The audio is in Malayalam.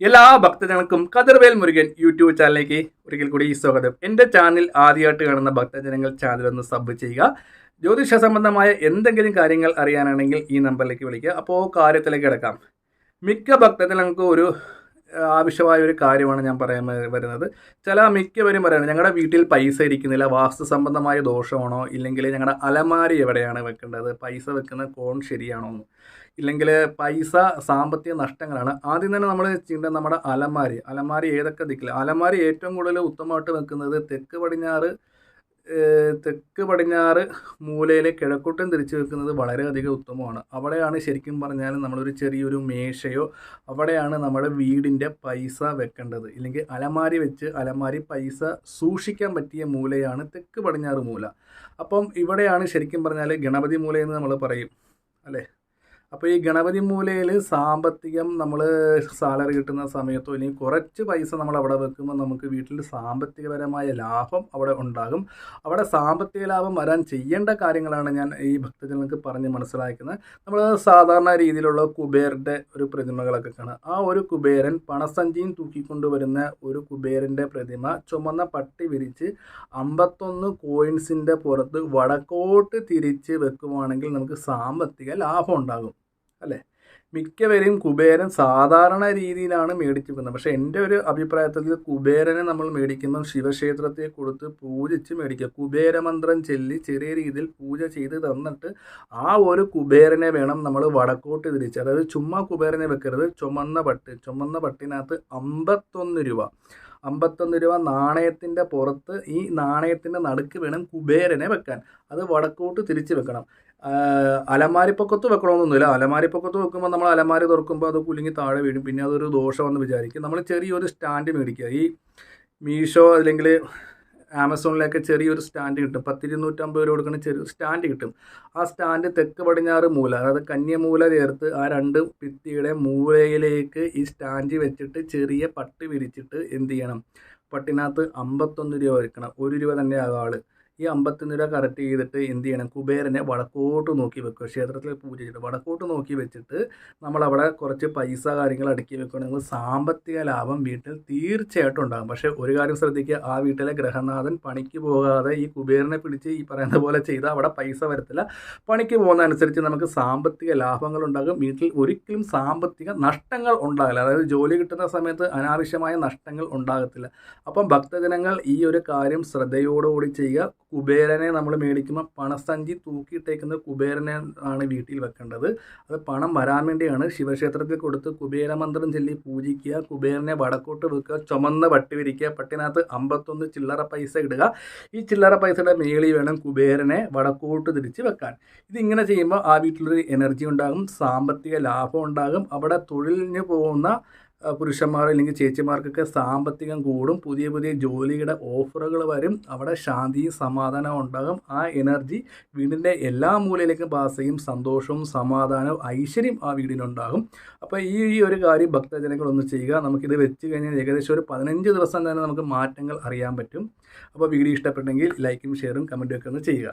എല്ലാ ഭക്തജനങ്ങൾക്കും കതിർവേൽ മുരുകൻ യൂട്യൂബ് ചാനലിലേക്ക് ഒരിക്കൽ കൂടി സ്വാഗതം. എന്റെ ചാനൽ ആദ്യമായിട്ട് കാണുന്ന ഭക്തജനങ്ങൾ ചാനൽ ഒന്ന് സബ് ചെയ്യുക. ജ്യോതിഷ സംബന്ധമായ എന്തെങ്കിലും കാര്യങ്ങൾ അറിയാനാണെങ്കിൽ ഈ നമ്പറിലേക്ക് വിളിക്കുക. അപ്പോൾ കാര്യത്തിലേക്ക് കിടക്കാം. മിക്ക ഭക്തജനങ്ങൾക്ക് ഒരു ആവശ്യമായ ഒരു കാര്യമാണ് ഞാൻ പറയാൻ വരുന്നത്. ചില മിക്കവരും പറയുന്നത് ഞങ്ങളുടെ വീട്ടിൽ പൈസ ഇരിക്കുന്നില്ല വാസ്തു സംബന്ധമായ ദോഷമാണോ ഇല്ലെങ്കിൽ ഞങ്ങളുടെ അലമാരി എവിടെയാണ് വെക്കേണ്ടത് പൈസ വെക്കുന്ന കോൺ ശരിയാണോ എന്ന്. ഇല്ലെങ്കിൽ പൈസ സാമ്പത്തിക നഷ്ടങ്ങളാണ്. ആദ്യം തന്നെ നമ്മൾ ചിന്ത നമ്മുടെ അലമാരി. അലമാരി ഏതൊക്കെ ദിക്കില്ല അലമാരി ഏറ്റവും കൂടുതൽ ഉത്തമമായിട്ട് വെക്കുന്നത് തെക്ക് പടിഞ്ഞാറ് തെക്ക് പടിഞ്ഞാറ് മൂലയിലെ കിഴക്കോട്ടും തിരിച്ചു വെക്കുന്നത് വളരെയധികം ഉത്തമമാണ്. അവിടെയാണ് ശരിക്കും പറഞ്ഞാൽ നമ്മളൊരു ചെറിയൊരു മേശയോ അവിടെയാണ് നമ്മുടെ വീടിന്റെ പൈസ വെക്കേണ്ടത്. ഇല്ലെങ്കിൽ അലമാരി വെച്ച് അലമാരി പൈസ സൂക്ഷിക്കാൻ പറ്റിയ മൂലയാണ് തെക്ക് പടിഞ്ഞാറ് മൂല. അപ്പം ഇവിടെയാണ് ശരിക്കും പറഞ്ഞാൽ ഗണപതി മൂലയെന്ന് നമ്മൾ പറയും. അല്ലേ? അപ്പോൾ ഈ ഗണപതി മൂലയിൽ സാമ്പത്തികം നമ്മൾ സാലറി കിട്ടുന്ന സമയത്തോ അല്ലെങ്കിൽ കുറച്ച് പൈസ നമ്മൾ അവിടെ വെക്കുമ്പോൾ നമുക്ക് വീട്ടിൽ സാമ്പത്തികപരമായ ലാഭം അവിടെ ഉണ്ടാകും. അവിടെ സാമ്പത്തിക ലാഭം വരാൻ ചെയ്യേണ്ട കാര്യങ്ങളാണ് ഞാൻ ഈ ഭക്തജനങ്ങൾക്ക് പറഞ്ഞ് മനസ്സിലാക്കുന്നത്. നമ്മൾ സാധാരണ രീതിയിലുള്ള കുബേരന്റെ ഒരു പ്രതിമകളൊക്കെ കാണാം. ആ ഒരു കുബേരൻ പണസഞ്ചിയും തൂക്കിക്കൊണ്ടുവരുന്ന ഒരു കുബേരന്റെ പ്രതിമ ചുമന്ന പട്ടി വിരിച്ച് അമ്പത്തൊന്ന് കോയിൻസിന്റെ പുറത്ത് വടക്കോട്ട് തിരിച്ച് വെക്കുവാണെങ്കിൽ നമുക്ക് സാമ്പത്തിക ലാഭം ഉണ്ടാകും. അല്ലേ? മിക്കവരെയും കുബേരൻ സാധാരണ രീതിയിലാണ് മേടിച്ചു വെക്കുന്നത് പക്ഷേ എന്റെ ഒരു അഭിപ്രായത്തിൽ കുബേരനെ നമ്മൾ മേടിക്കുമ്പം ശിവക്ഷേത്രത്തെ കൊടുത്ത് പൂജിച്ച് മേടിക്കുക. കുബേരമന്ത്രം ചൊല്ലി ചെറിയ രീതിയിൽ പൂജ ചെയ്ത് തന്നിട്ട് ആ ഒരു കുബേരനെ വേണം നമ്മൾ വടക്കോട്ട് തിരിച്ച്. അതായത് ചുമ്മാ കുബേരനെ വെക്കരുത്. ചുമന്ന പട്ട്. ചുമന്ന പട്ടിനകത്ത് അമ്പത്തൊന്ന് രൂപ. അമ്പത്തൊന്ന് രൂപ നാണയത്തിന്റെ പുറത്ത് ഈ നാണയത്തിന്റെ നടുക്ക് വേണം കുബേരനെ വെക്കാൻ. അത് വടക്കോട്ട് തിരിച്ച് വെക്കണം. അലമാരിപ്പൊക്കത്ത് വെക്കണമെന്നൊന്നുമില്ല. അലമാരിപ്പൊക്കത്ത് വെക്കുമ്പോൾ നമ്മൾ അലമാരി തുറക്കുമ്പോൾ അത് കുലുങ്ങി താഴെ വീഴും. പിന്നെ അതൊരു ദോഷമെന്ന് വിചാരിക്കും. നമ്മൾ ചെറിയൊരു സ്റ്റാൻഡ് മേടിക്കുക. ഈ മീഷോ അല്ലെങ്കിൽ ആമസോണിലൊക്കെ ചെറിയൊരു സ്റ്റാൻഡ് കിട്ടും. പത്തിരുന്നൂറ്റമ്പത് രൂപ കൊടുക്കുന്ന ചെറിയ സ്റ്റാൻഡ് കിട്ടും. ആ സ്റ്റാൻഡ് തെക്ക് പടിഞ്ഞാറ് മൂല അതായത് കന്യമൂല ചേർത്ത് ആ രണ്ട് ഭിത്തിയുടെ മൂലയിലേക്ക് ഈ സ്റ്റാൻഡ് വെച്ചിട്ട് ചെറിയ പട്ട് വിരിച്ചിട്ട് എന്ത് ചെയ്യണം? പട്ടിനകത്ത് അമ്പത്തൊന്ന് രൂപ വെക്കണം ഒരു രൂപ തന്നെ ആകും ആൾ. ഈ അമ്പത്തൊന്ന് രൂപ കറക്റ്റ് ചെയ്തിട്ട് എന്ത് ചെയ്യണം? കുബേരനെ വടക്കോട്ട് നോക്കി വെക്കുക. ക്ഷേത്രത്തിൽ പൂജ ചെയ്തിട്ട് വടക്കോട്ട് നോക്കി വെച്ചിട്ട് നമ്മളവിടെ കുറച്ച് പൈസ കാര്യങ്ങൾ അടുക്കി വെക്കുകയാണെങ്കിൽ സാമ്പത്തിക ലാഭം വീട്ടിൽ തീർച്ചയായിട്ടും ഉണ്ടാകും. പക്ഷേ ഒരു കാര്യം ശ്രദ്ധിക്കുക. ആ വീട്ടിലെ ഗ്രഹനാഥൻ പണിക്ക് പോകാതെ ഈ കുബേരനെ പിടിച്ച് ഈ പറയുന്ന പോലെ ചെയ്താൽ അവിടെ പൈസ വരത്തില്ല. പണിക്ക് പോകുന്ന അനുസരിച്ച് നമുക്ക് സാമ്പത്തിക ലാഭങ്ങൾ ഉണ്ടാകും. വീട്ടിൽ ഒരിക്കലും സാമ്പത്തിക നഷ്ടങ്ങൾ ഉണ്ടാകില്ല. അതായത് ജോലി കിട്ടുന്ന സമയത്ത് അനാവശ്യമായ നഷ്ടങ്ങൾ ഉണ്ടാകത്തില്ല. അപ്പം ഭക്തജനങ്ങൾ ഈ ഒരു കാര്യം ശ്രദ്ധയോടുകൂടി ചെയ്യുക. കുബേരനെ നമ്മൾ മേടിക്കുമ്പോൾ പണസഞ്ചി തൂക്കിയിട്ടേക്കുന്ന കുബേരനെ ആണ് വീട്ടിൽ വെക്കേണ്ടത്. അത് പണം വരാൻ വേണ്ടിയാണ് ശിവക്ഷേത്രത്തിൽ കൊടുത്ത് കുബേരമന്ത്രം ചൊല്ലി പൂജിക്കുക കുബേരനെ വടക്കോട്ട് വെക്കുക ചുമന്ന പട്ടി വിരിക്കുക പട്ടിനകത്ത് അമ്പത്തൊന്ന് ചില്ലറ പൈസ ഇടുക. ഈ ചില്ലറ പൈസയുടെ മേളി വേണം കുബേരനെ വടക്കോട്ട് തിരിച്ച് വെക്കാൻ. ഇതിങ്ങനെ ചെയ്യുമ്പോൾ ആ വീട്ടിലൊരു എനർജി ഉണ്ടാകും സാമ്പത്തിക ലാഭം ഉണ്ടാകും. അവിടെ തൊഴിലിന് പോകുന്ന പുരുഷന്മാർ അല്ലെങ്കിൽ ചേച്ചിമാർക്കൊക്കെ സാമ്പത്തികം കൂടും പുതിയ പുതിയ ജോലിയുടെ ഓഫറുകൾ വരും അവിടെ ശാന്തിയും സമാധാനവും ഉണ്ടാകും ആ എനർജി വീടിന്റെ എല്ലാ മൂലയിലേക്കും പാസ് ചെയ്യും സന്തോഷവും സമാധാനവും ഐശ്വര്യം ആ വീടിനുണ്ടാകും. അപ്പോൾ ഈ ഈ ഒരു കാര്യം ഭക്തജനങ്ങളൊന്ന് ചെയ്യുക. നമുക്കിത് വെച്ച് കഴിഞ്ഞാൽ ഏകദേശം ഒരു പതിനഞ്ച് ദിവസം തന്നെ നമുക്ക് മാറ്റങ്ങൾ അറിയാൻ പറ്റും. അപ്പോൾ വീഡിയോ ഇഷ്ടപ്പെട്ടെങ്കിൽ ലൈക്കും ഷെയറും കമന്റും ഒക്കെ ഒന്ന് ചെയ്യുക.